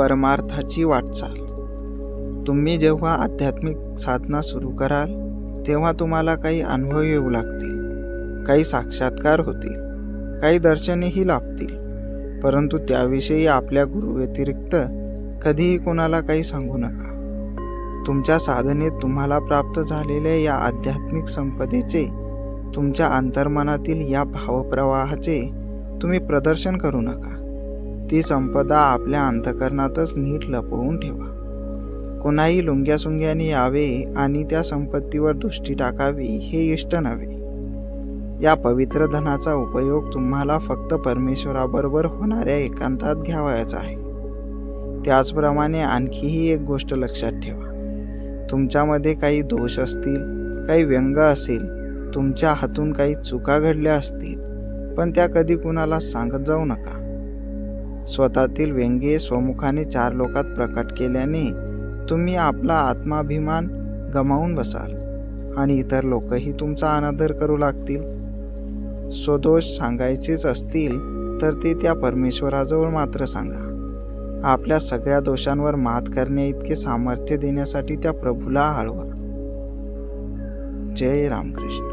परमार्थाची वाटचाल. तुम्ही जेव्हा आध्यात्मिक साधना सुरू कराल तेव्हा तुम्हाला काही अनुभव येऊ लागतील. काही साक्षात्कार होतील. काही दर्शनेही लाभतील. परंतु त्याविषयी आपल्या गुरुव्यतिरिक्त कधीही कोणाला काही सांगू नका. तुमच्या साधनेत तुम्हाला प्राप्त झालेल्या या आध्यात्मिक संपदेचे तुमच्या अंतर्मनातील या भावप्रवाहाचे तुम्ही प्रदर्शन करू नका. ती संपदा आपल्या अंतकरणातच नीट लपवून ठेवा. कोणाही लुंग्यासुंग्याने यावे आणि त्या संपत्तीवर दृष्टी टाकावी हे इष्ट नव्हे. या पवित्र धनाचा उपयोग तुम्हाला फक्त परमेश्वराबरोबर होणाऱ्या एकांतात घ्यावायचा आहे. त्याचप्रमाणे आणखीही एक गोष्ट लक्षात ठेवा. तुमच्यामध्ये काही दोष असतील काही व्यंग असेल तुमच्या हातून काही चुका घडल्या असतील पण त्या कधी कुणाला सांगत जाऊ नका. स्वतःतील व्यंगे स्वमुखाने चार लोकात प्रकट केल्याने तुम्ही आपला आत्माभिमान गमावून बसाल आणि इतर लोकही तुमचा अनादर करू लागतील. स्वदोष सांगायचेच असतील तर ते त्या परमेश्वराजवळ मात्र सांगा. आपल्या सगळ्या दोषांवर मात करण्या इतके सामर्थ्य देण्यासाठी त्या प्रभूला हळवा जय रामकृष्ण.